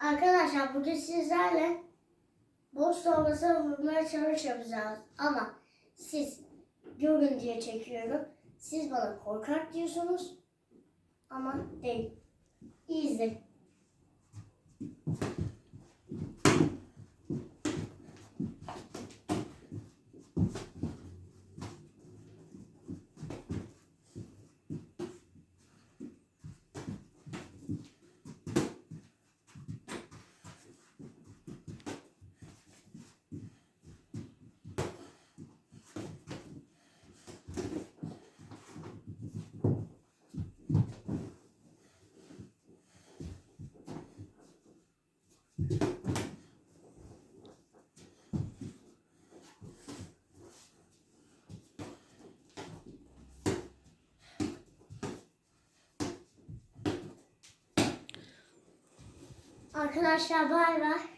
Arkadaşlar bugün sizlerle boş torbası vurmaya çalış yapacağız. Ama siz görün diye çekiyorum. Siz bana korkak diyorsunuz. Ama değil. İyi izleyin. Arkadaşlar bay bay.